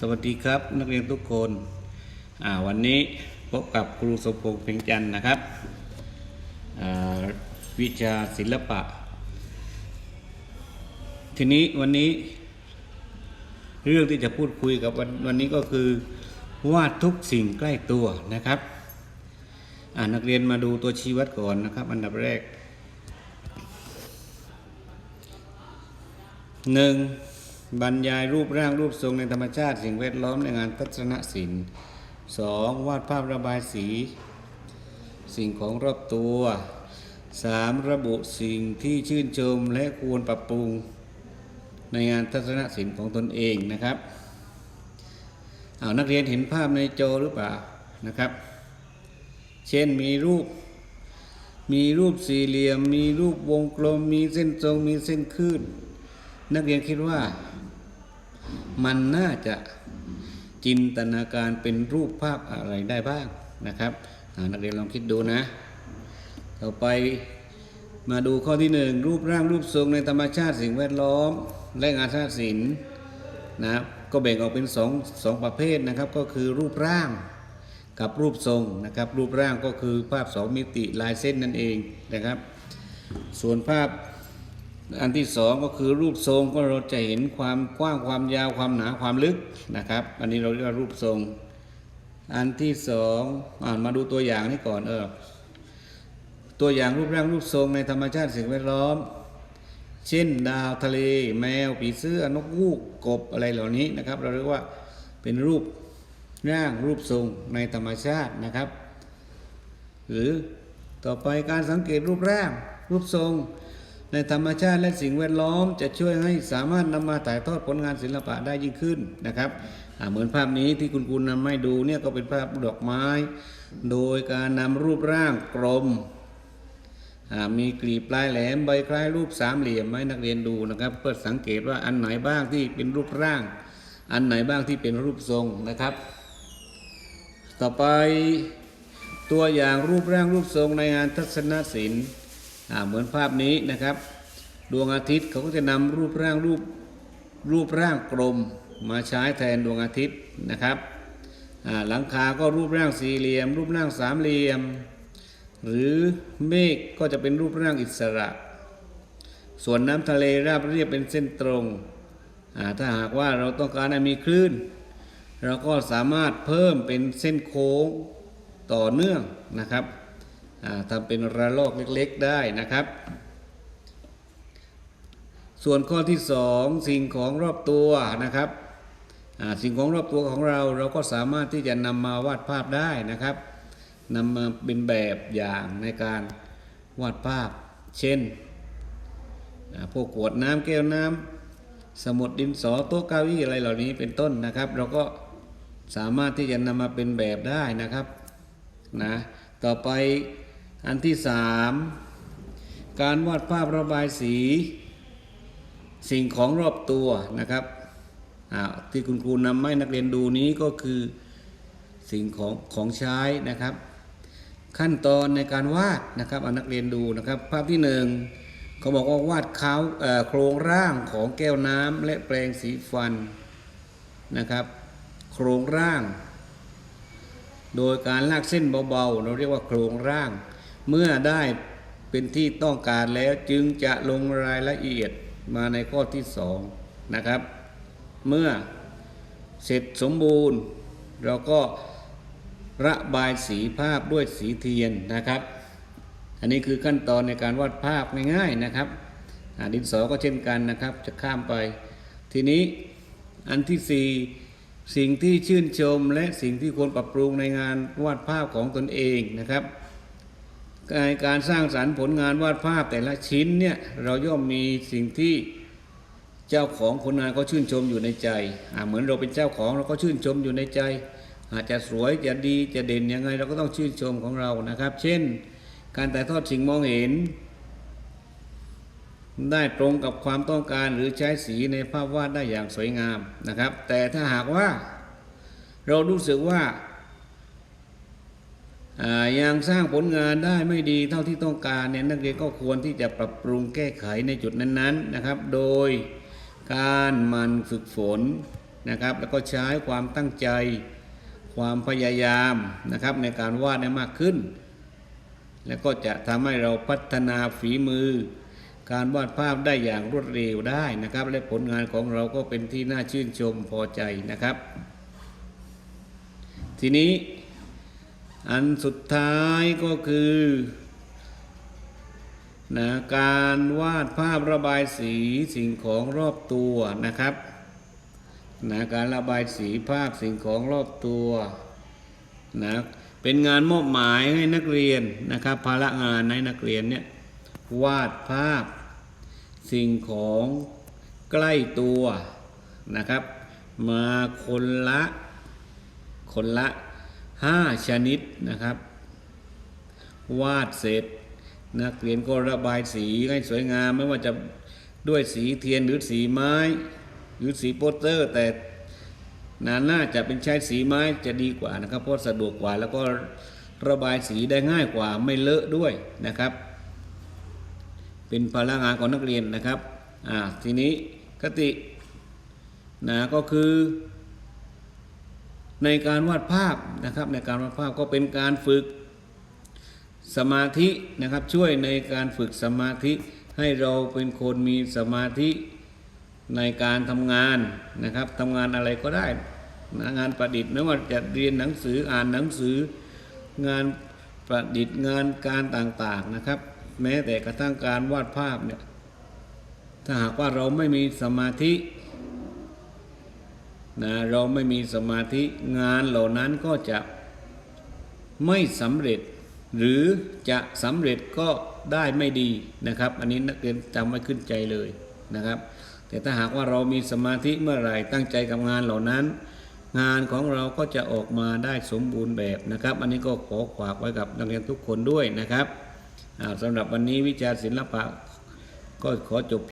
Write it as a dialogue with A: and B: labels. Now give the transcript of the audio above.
A: สวัสดีครับ นักเรียนทุกคนวันนี้พบกับครูสมพงษ์เพ็งจันทร์นะครับ วิชาศิลปะ ทีนี้วันนี้ เรื่องที่จะพูดคุยกับวันวันนี้ก็คือวาดทุกสิ่งใกล้ตัวนะครับนักเรียนมาดูตัวชี้วัดก่อนนะครับ อันดับแรกหนึ่ง บรรยายรูปร่างรูปทรงในธรรมชาติสิ่งแวดล้อมในงานทัศนศิลป์สองวาดภาพระบายสี สิ่งของรอบตัวสามระบุสิ่งที่ชื่นชมและควรปรับปรุง ในงานทัศนศิลป์ของตนเองนะครับเอานักเรียนเห็นภาพในจอหรือเปล่านะครับ เช่นมีรูป มีรูปสี่เหลี่ยม มีรูปวงกลม มีเส้นตรง มีเส้นคลื่น นักเรียนคิดว่า มันน่าจะจินตนาการเป็นรูปภาพอะไรได้บ้างนะครับนักเรียนลองคิดดูนะ ต่อไปมาดูข้อที่หนึ่งรูปร่างรูปทรงในธรรมชาติสิ่งแวดล้อม และงานทัศนศิลป์นะครับก็แบ่งออกเป็นสองสองประเภทนะครับ ก็คือรูปร่างกับรูปทรงนะครับ รูปร่างก็คือภาพสองมิติลายเส้นนั่นเองนะครับ ส่วนภาพ อันที่สองก็คือรูปทรงก็เราจะเห็นความกว้างความยาวความหนาความลึกนะครับ อันนี้เราเรียกว่ารูปทรง อันที่สองอ่านมาดูตัวอย่างนี้ก่อนเออตัวอย่างรูปร่างรูปทรงในธรรมชาติสิ่งแวดล้อม เช่น ดาวทะเล แมวผีเสื้อนกฮูกกบอะไรเหล่านี้นะครับ เราเรียกว่าเป็นรูปร่างรูปทรงในธรรมชาตินะครับ หรือต่อไปการสังเกตรูปร่างรูปทรง ในธรรมชาติและสิ่งแวดล้อมจะช่วยให้สามารถนำมาถ่ายทอดผลงานศิลปะได้ยิ่งขึ้นนะครับเหมือนภาพนี้ที่คุณคุณนำให้ดูเนี่ยก็เป็นภาพดอกไม้ โดยการนำรูปร่างกลม มีกลีบปลายแหลมใบคล้ายรูปสามเหลี่ยมให้นักเรียนดูนะครับ เพื่อสังเกตว่าอันไหนบ้างที่เป็นรูปร่าง อันไหนบ้างที่เป็นรูปทรงนะครับ ต่อไปตัวอย่างรูปร่างรูปทรงในงานทัศนศิลป์เหมือนภาพนี้นะครับ ดวงอาทิตย์เขาก็จะนำรูปร่างรูปรูปร่างกลมมาใช้แทนดวงอาทิตย์นะครับหลังคาก็รูปร่างสี่เหลี่ยม รูปร่างสามเหลี่ยม หรือเมฆก็จะเป็นรูปร่างอิสระ ส่วนน้ำทะเลราบเรียบเป็นเส้นตรงถ้าหากว่าเราต้องการให้มีคลื่น เราก็สามารถเพิ่มเป็นเส้นโค้งต่อเนื่องนะครับทำเป็นระลอกเล็กๆได้นะครับ ส่วนข้อที่สองสิ่งของรอบตัวนะครับสิ่งของรอบตัวของเราเราก็สามารถที่จะนำมาวาดภาพได้นะครับนำมาเป็นแบบอย่างในการวาดภาพ เช่นพวกขวดน้ำแก้วน้ำสมุดดินสอโต๊ะเก้าอี้อะไรเหล่านี้เป็นต้นนะครับ เราก็สามารถที่จะนำมาเป็นแบบได้นะครับนะต่อไปอันที่สามการวาดภาพระบายสี สิ่งของรอบตัวนะครับที่คุณครูนำให้นักเรียนดูนี้ก็คือสิ่งของของใช้นะครับ ขั้นตอนในการวาดนะครับเอานักเรียนดูนะครับ ภาพที่หนึ่งเขาบอกว่าวาดเขาเอ่อโครงร่างของแก้วน้ำและแปรงสีฟันนะครับ โครงร่าง โดยการลากเส้นเบาๆ เราเรียกว่าโครงร่าง เมื่อได้เป็นที่ต้องการแล้วจึงจะลงรายละเอียด มาในข้อที่สองนะครับ เมื่อเสร็จสมบูรณ์ เราก็ระบายสีภาพด้วยสีเทียนนะครับ อันนี้คือขั้นตอนในการวาดภาพง่ายๆนะครับอ่าดินสอก็เช่นกันนะครับ จะข้ามไป ทีนี้อันที่สี่สิ่งที่ชื่นชมและสิ่งที่ควรปรับปรุงในงานวาดภาพของตนเองนะครับ การสร้างสรรค์ผลงานวาดภาพแต่ละชิ้นเนี่ยเราย่อมมีสิ่งที่เจ้าของผลงานก็ชื่นชมอยู่ในใจเหมือนเราเป็นเจ้าของเราก็ชื่นชมอยู่ในใจ อาจจะสวยจะดีจะเด่นยังไง เราก็ต้องชื่นชมของเรานะครับ เช่น การถ่ายทอดสิ่งมองเห็น ได้ตรงกับความต้องการหรือใช้สีในภาพวาดได้อย่างสวยงามนะครับ แต่ถ้าหากว่าเรารู้สึกว่า ยังสร้างผลงานได้ไม่ดีเท่าที่ต้องการเนี่ยนักเรียนก็ควรที่จะปรับปรุงแก้ไขในจุดนั้นๆนะครับ โดยการมันฝึกฝนนะครับ แล้วก็ใช้ความตั้งใจความพยายามนะครับในการวาดได้มากขึ้น แล้วก็จะทำให้เราพัฒนาฝีมือ การวาดภาพได้อย่างรวดเร็วได้นะครับ และผลงานของเราก็เป็นที่น่าชื่นชมพอใจนะครับ ทีนี้ อันสุดท้ายก็คือนะการวาดภาพระบายสีสิ่งของรอบตัวนะครับนะการระบายสีภาพสิ่งของรอบตัวนะเป็นงานมอบหมายให้นักเรียนนะครับภาระงานให้นักเรียนเนี่ยวาดภาพสิ่งของใกล้ตัวนะครับ มาคนละคนละ 5ชนิดนะครับ วาดเสร็จนักเรียนก็ระบายสีให้สวยงามไม่ว่าจะด้วยสีเทียนหรือสีไม้ หรือสีโปสเตอร์ แต่นาน่าจะเป็นใช้สีไม้จะดีกว่านะครับ เพราะสะดวกกว่าแล้วก็ระบายสีได้ง่ายกว่าไม่เลอะด้วยนะครับ เป็นพลังงานของนักเรียนนะครับอ่าทีนี้คตินะก็คือ ในการวาดภาพนะครับ ในการวาดภาพก็เป็นการฝึกสมาธินะครับ ช่วยในการฝึกสมาธิให้เราเป็นคนมีสมาธิในการทำงานนะครับทำงานอะไรก็ได้นะงานประดิษฐ์ไม่ว่าจะเรียนหนังสืออ่านหนังสืองานประดิษฐ์งานการต่างๆนะครับ แม้แต่กระทั่งการวาดภาพเนี่ยถ้าหากว่าเราไม่มีสมาธิ นะเราไม่มีสมาธิงานเหล่านั้นก็จะไม่สำเร็จ หรือจะสำเร็จก็ได้ไม่ดีนะครับ อันนี้นักเรียนจำไว้ขึ้นใจเลยนะครับ แต่ถ้าหากว่าเรามีสมาธิเมื่อไหร่ตั้งใจกับงานเหล่านั้น งานของเราก็จะออกมาได้สมบูรณ์แบบนะครับ อันนี้ก็ขอฝากไว้กับนักเรียนทุกคนด้วยนะครับสำหรับวันนี้วิชาศิลปะก็ขอจบ